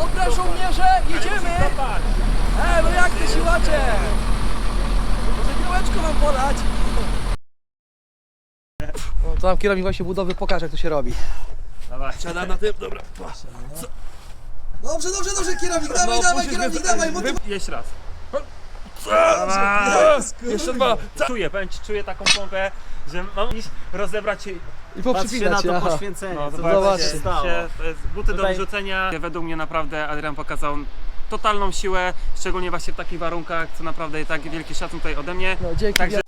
Dobra żołnierze, jedziemy! E, no jak ty siłacze? Może piłeczkę mam podać? No, to nam kierownik właśnie budowy pokaże jak to się robi. Dawaj. Siada na tym, dobra. Dobrze, dobrze, dobrze, kierownik, dawaj, No, dawaj, kierownik, dawaj, motyw... Jeszcze raz. Jeszcze dwa. Czuję, powiem ci, czuję taką pompę, że mam iść rozebrać się. I Patrzcie na to aha. poświęcenie, No, co zobaczcie, zobaczcie. się stało. się, to jest buty do Tutaj- wyrzucenia. Według mnie naprawdę Adrian pokazał totalną siłę, szczególnie właśnie w takich warunkach, co naprawdę tak wielki szacun tutaj ode mnie. No, dzięki. Także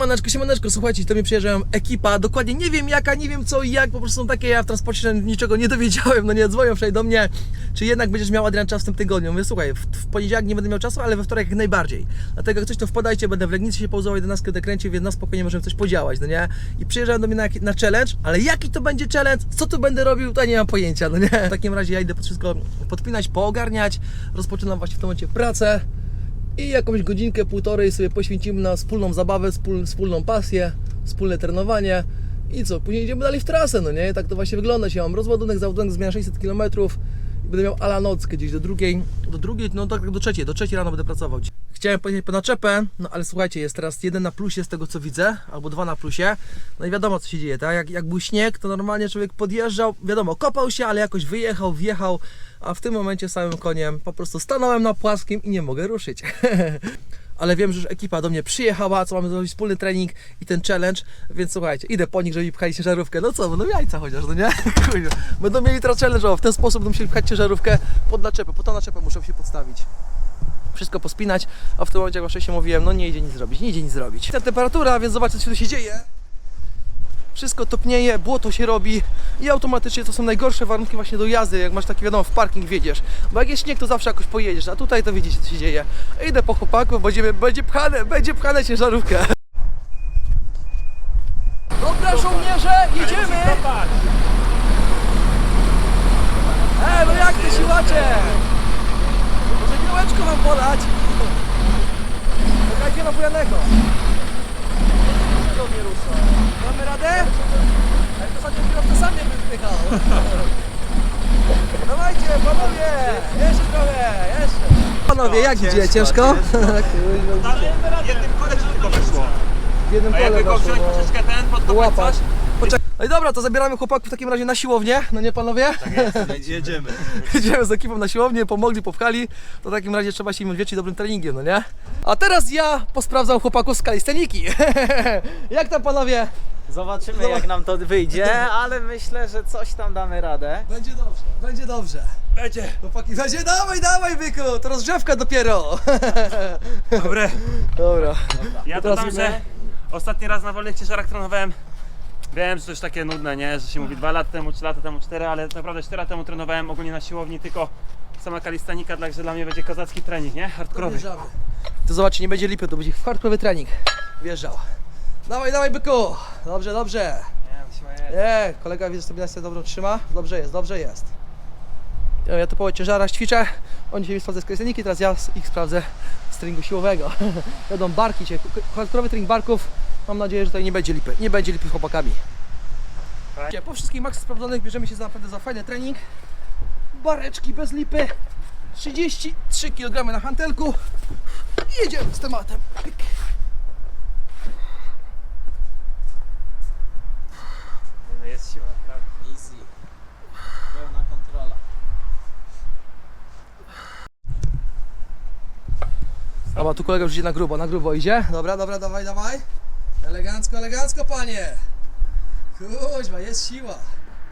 Siemaneczko, siemaneczko, słuchajcie, to mi przyjeżdżają ekipa, dokładnie nie wiem jaka, nie wiem co i jak, po prostu są takie, ja w transporcie niczego nie dowiedziałem, no nie, dzwonią wczoraj do mnie, czy jednak będziesz miał Adrian czas w tym tygodniu. Mówię, słuchaj, w, w poniedziałek nie będę miał czasu, ale we wtorek jak najbardziej. Dlatego jak coś to wpadajcie, będę w Legnicy się pauzował, 11 będę kręcił, więc na spokojnie możemy coś podziałać, no nie? I przyjeżdżają do mnie na, na challenge, ale jaki to będzie challenge, co tu będę robił, to nie mam pojęcia, no nie? W takim razie ja idę pod wszystko podpinać, poogarniać, rozpoczynam właśnie w tym momencie pracę, i jakąś godzinkę, półtorej sobie poświęcimy na wspólną zabawę, wspól, wspólną pasję, wspólne trenowanie i co, później idziemy dalej w trasę, no nie? Tak to właśnie wygląda. Ja mam rozładunek, załadunek zmiana 600 km będę miał ala nockę gdzieś do drugiej, do drugiej, no tak do trzeciej, do trzeciej rano będę pracował. Chciałem pojechać po naczepę, no ale słuchajcie, jest teraz jeden na plusie z tego co widzę, albo dwa na plusie, no i wiadomo co się dzieje, tak? Jak, jak był śnieg, to normalnie człowiek podjeżdżał, wiadomo, kopał się, ale jakoś wyjechał, wjechał, a w tym momencie samym koniem po prostu stanąłem na płaskim i nie mogę ruszyć. Ale wiem, że już ekipa do mnie przyjechała, co mamy zrobić wspólny trening i ten challenge, więc słuchajcie, idę po nich, żeby mi pchali ciężarówkę. No co, będą jajca chociaż, no nie? Będą mieli teraz challenge, w ten sposób będą musieli pchać ciężarówkę pod naczepę, po tą naczepę muszę się podstawić wszystko pospinać, a w tym momencie, jak wcześniej się mówiłem, no nie idzie nic zrobić, nie idzie nic zrobić. Ta temperatura, więc zobaczcie, co tu się dzieje. Wszystko topnieje, błoto się robi i automatycznie to są najgorsze warunki właśnie do jazdy, jak masz taki wiadomo, w parking wiedziesz. Bo jak jest śnieg, to zawsze jakoś pojedziesz, a tutaj to widzicie, co się dzieje. Idę po chłopaków, będziemy, będzie pchane, będzie pchane ciężarówkę. Dobra żołnierze, jedziemy! E, no jak ty siłacze? Może piłeczkę mam podać? Czekajcie na bujanego. Dlaczego mnie rusza? Mamy radę? Jak to zaczął kierowca sam nie wypychał. Dawajcie, panowie! Jeszcze trochę, jeszcze. Panowie, jak idzie? Ciężko? jednym kole ci tylko wyszło. W jednym A kole jakby go weszło, wziąć troszeczkę ten, podkopać Łapać. coś? No i dobra, to zabieramy chłopaków w takim razie na siłownię, no nie panowie? Jedziemy. Jedziemy z ekipą na siłownię, pomogli, popchali. To w takim razie trzeba się im odwdzięczyć dobrym treningiem, no nie? A teraz ja posprawdzam chłopaków z kalisteniki. Jak tam panowie? Zobaczymy jak nam to wyjdzie, ale myślę, że coś tam damy radę. Będzie dobrze, będzie dobrze. Będzie. Chłopaki, będzie, dawaj, dawaj byku, to rozgrzewka dopiero. Dobre. Dobra. Ja teraz dodam, że ostatni raz na wolnych ciężarach trenowałem. Wiem, że to już takie nudne, nie? Że się mówi dwa lata temu, trzy lata temu, cztery, ale tak naprawdę 4 lata temu trenowałem ogólnie na siłowni tylko sama kalistanika, także dla mnie będzie kozacki trening, nie? Hardkorowy. Wjeżdżamy. To zobaczcie, nie będzie lipy, to będzie hardkorowy trening. Wjeżdżał. Dawaj, dawaj byku. Dobrze, dobrze. Nie, siła jest. Nie, kolega widzę, sobie sobie dobrą trzyma. Dobrze jest, dobrze jest. Ja, to po ciężarach ćwiczę. Oni dzisiaj sprawdzę z kreseniki, teraz ja ich sprawdzę z treningu siłowego. Będą barki dzisiaj. Hardkorowy trening barków. Mam nadzieję, że tutaj nie będzie lipy. Nie będzie lipy z chłopakami. Tak. Po wszystkich maksach sprawdzonych bierzemy się za naprawdę za fajny trening. Bareczki bez lipy. 33 kg na hantelku. I jedziemy z tematem. Pyk. No jest siła, tak. Easy. Pełna kontrola. Dobra, tu kolega już idzie na grubo, na grubo idzie. Dobra, dobra, dawaj, dawaj. Elegancko, elegancko, panie. Kuźwa, jest siła.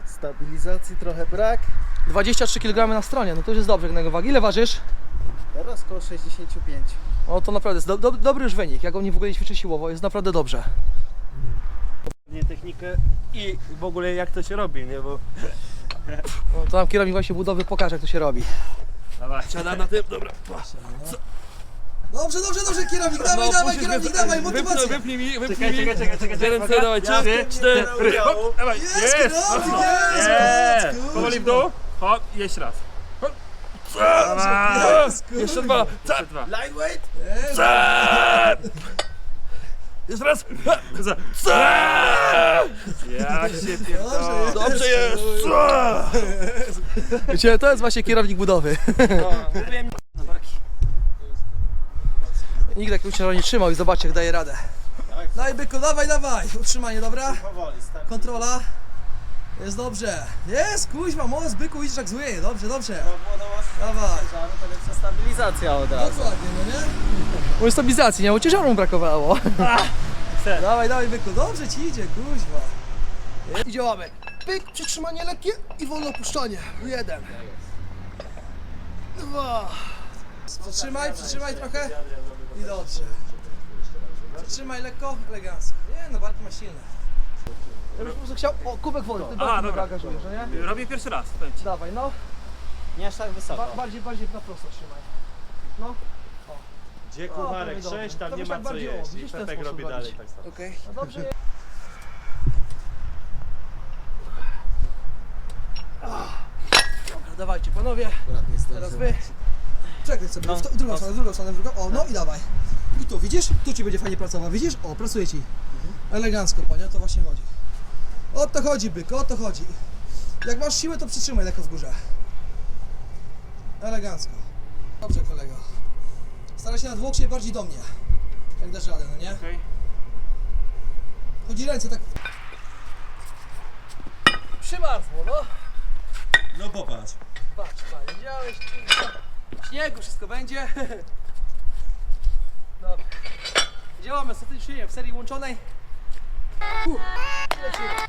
Stabilizacji trochę brak. 23 kg na stronie, no to już jest dobrze jak na jego wagi. Ile ważysz? Teraz koło 65. O, to naprawdę jest do, do, dobry już wynik. Jak on nie w ogóle nie ćwiczy siłowo, jest naprawdę dobrze. Nie technikę i w ogóle jak to się robi, nie? Bo No, to nam kierownik właśnie budowy pokaże jak to się robi. Dawaj. siada na tym, dobra. Dobrze, dobrze, dobrze, kierownik, dawaj, dawaj, kierownik, dawaj, motywacja. Wypnij mi, wypnij Czekaj, mi. czekaj, czekaj, czekaj. Dwie ręce, Uwaga. dawaj, trzy, cztery. Hop, dawaj. Jest, Jest! kierownik, Jest! jest, Nie! kurwa. powoli w dół. Hop, i jeszcze raz. Jeszcze dwa. Jeszcze dwa. Lightweight? Jeszcze raz. Jak się pierdolę. Dobrze jest. Wiecie, to jest właśnie kierownik budowy. Nikt tak uczeń nie trzymał i zobaczcie jak daje radę. Daj byku, dawaj, dawaj. Utrzymanie, dobra? Kontrola. Jest dobrze. Jest, kuźma, moc, byku, idziesz jak zły. Dobrze, dobrze. Dawaj. To lepsza stabilizacja od razu. Dokładnie, no nie? Bo stabilizacji, nie? Bo ciężaru mu brakowało. Ser. Dawaj, dawaj, byku, dobrze ci idzie, kuźwa. I działamy. Pyk, przytrzymanie lekkie i wolne opuszczanie. Jeden. Dwa. Przytrzymaj, przytrzymaj trochę. I dobrze. Przytrzymaj lekko, elegancko. Nie, no barki ma silne. Ja bym po prostu chciał, o, kubek wody, ty A, dobra. angażujesz, no nie? Robię pierwszy raz, powiem ci. Dawaj, no. Nie aż tak wysoko. Ba bardziej, bardziej na prosto trzymaj. No. Gdzie O, kucharek? to mi Cześć, dobrze. tam To nie byś ma tak co bardziej, o, jeść. I widzisz, w ten Pepek sposób robi robić. dalej tak samo. Okej. No dobrze. Dobra, dawajcie panowie. Teraz wy. Czekaj sobie, w, to, w drugą stronę, w drugą stronę, w drugą. O, no i dawaj. I tu, widzisz? Tu ci będzie fajnie pracował, widzisz? O, pracuje ci. Elegancko, panie, o to właśnie chodzi. O to chodzi, byk, o to chodzi. Jak masz siłę, to przytrzymaj lekko w górze. Elegancko. Dobrze, kolego. Staraj się nadwłok się bardziej do mnie. Jak dasz radę, no nie? Okej. Chodzi ręce tak. Przymarzło, no. No popatrz. Patrz, panie, widziałeś? Śniegu wszystko będzie. Dobra. Działamy statycznie w serii łączonej. Lecimy.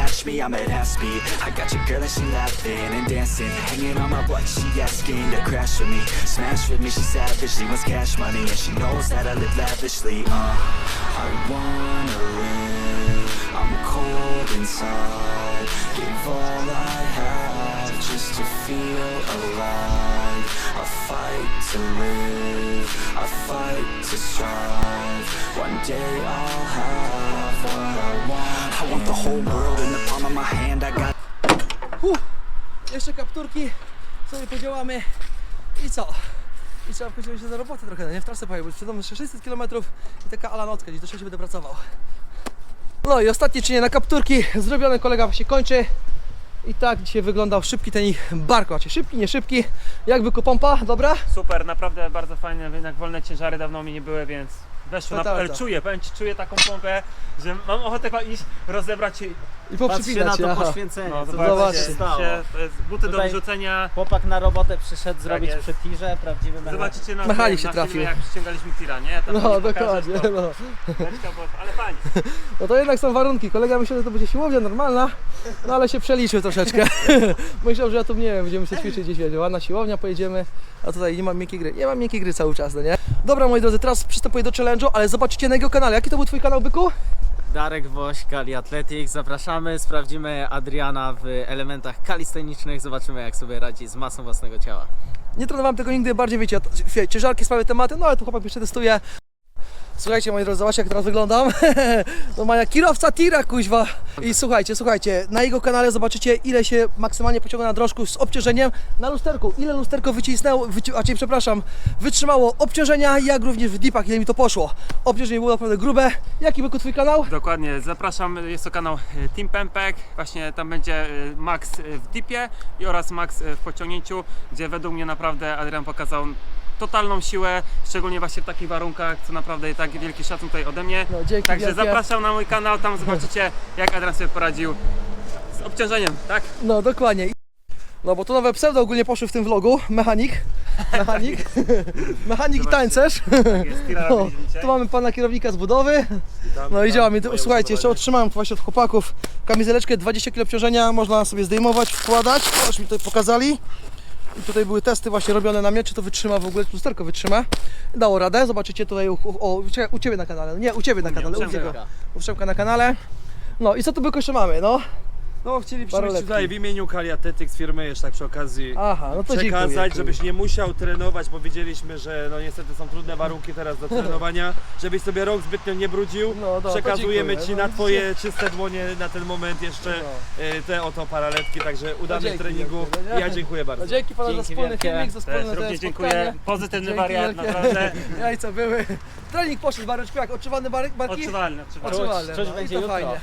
match me. I'm at speed. I got your girl and she laughing and dancing, hanging on my butt. She asking to crash with me, smash with me. She savage, she wants cash money and she knows that I live lavishly. Uh, I wanna live. I'm cold inside. Give all I have just to feel alive. I fight to live. I fight to strive. One day I'll have what I want. I want the whole world in the palm of my hand. I got. Uff, jeszcze kapturki sobie podziałamy i co? I trzeba wchodzić się do roboty trochę, nie w trasę pojechać, bo przed mną jeszcze 600 km i taka ala nocka, gdzieś do 6 będę pracował. No i ostatnie czynienie na kapturki zrobione, kolega się kończy. I tak dzisiaj wyglądał szybki ten ich barko. Macie szybki, nie szybki, jakby pompa, dobra? Super, naprawdę bardzo fajne, jednak wolne ciężary dawno mi nie były, więc weszło na czuję, powiem ci, czuję taką pompę, że mam ochotę iść, rozebrać. I Patrzcie na się, to aha. poświęcenie, No, co zobaczcie, zobaczcie. się stało. się, to jest buty do Tutaj- wyrzucenia. Chłopak na robotę przyszedł zrobić jest. przy tirze, prawdziwy mechanik. Zobaczycie na, Mechanik na się trafił. filmie, jak przyciągaliśmy tira, nie? Ja tam No pokażę, dokładnie, to no. beczka była- Ale fajnie. No to jednak są warunki. Kolega myślał, że to będzie siłownia normalna, no ale się przeliczył troszeczkę. Myślał, że ja tu nie wiem, będziemy sobie ćwiczyć gdzieś, wiecie, ładna siłownia, pojedziemy, a tutaj nie mam miękkiej gry. Nie mam miękkiej gry cały czas, no nie? Dobra, moi drodzy, teraz przystępuję do challenge'u, ale zobaczycie na jego kanale. Jaki to był twój kanał, Byku? Darek Woś, Kali Athletics. Zapraszamy, sprawdzimy Adriana w elementach kalistenicznych, zobaczymy jak sobie radzi z masą własnego ciała. Nie trenowałem tego nigdy, bardziej wiecie, ja ciężarki, sprawy, tematy, no ale to chłopak jeszcze testuje. Słuchajcie, moi drodzy, zobaczcie jak teraz wyglądam. To ma kierowca tira, kuźwa. I słuchajcie, słuchajcie, na jego kanale zobaczycie ile się maksymalnie pociąga na drążku z obciążeniem na lusterku. Ile lusterko wycisnęło, wyci a cię, przepraszam, wytrzymało obciążenia, jak również w dipach, ile mi to poszło. Obciążenie było naprawdę grube. Jaki był twój kanał? Dokładnie, zapraszam, jest to kanał e, Team Pempek, właśnie tam będzie e, Max e, w dipie i oraz Max w pociągnięciu, gdzie według mnie naprawdę Adrian pokazał totalną siłę, szczególnie właśnie w takich warunkach, co naprawdę tak wielki szacun tutaj ode mnie. No, dzięki Także wielkie. zapraszam na mój kanał, tam zobaczycie jak Adrian sobie poradził z obciążeniem, tak? No, dokładnie. No bo to nowe pseudo ogólnie poszły w tym vlogu, mechanik. mechanik, mechanik i tańcerz. Tak jest, tira O, robiliśmy dzisiaj. tu mamy pana kierownika z budowy. No i działamy. Tu- Słuchajcie, jeszcze otrzymałem właśnie od chłopaków kamizeleczkę 20 kg obciążenia, można sobie zdejmować, wkładać. O, Już mi tutaj pokazali. I tutaj były testy właśnie robione na mnie, czy to wytrzyma w ogóle, czy lusterko wytrzyma. Dało radę, zobaczycie tutaj u, u, o, czekaj, u Ciebie na kanale, nie, u Ciebie na kanale, u Przemka. Ciebie, u Przemka na kanale. No i co tu by jeszcze mamy, no? No chcieli Paroletki. przyjść tutaj w imieniu Kali Athletics firmy jeszcze tak przy okazji Aha, no to przekazać, dziękuję. żebyś nie musiał trenować, bo wiedzieliśmy, że no niestety są trudne warunki teraz do trenowania, żebyś sobie rok zbytnio nie brudził. No, no, to Przekazujemy dziękuję. Ci No, na Twoje czyste dłonie na ten moment jeszcze No. e, te oto paraletki, także udanych dzięki wielkie, nie? Ja dziękuję bardzo. No, dzięki panu za Dzięki wspólny wielkie. filmik, za Też wspólne te również spotkanie. dziękuję. Pozytywny Dzięki wariat, wielkie. naprawdę. Jajca były. Trening poszedł, Bareczku, jak? Odczuwany bar- barki? Odczuwalny, odczuwalny. Odczuwalny. Czuć no, i będzie to jutro. fajnie.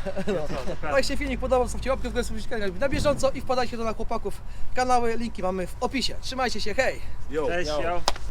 No. Jak się filmik podobał, zostawcie łapkę na bieżąco i wpadajcie do na chłopaków kanały, linki mamy w opisie. Trzymajcie się, hej! Yo. Cześć, Yo. yo.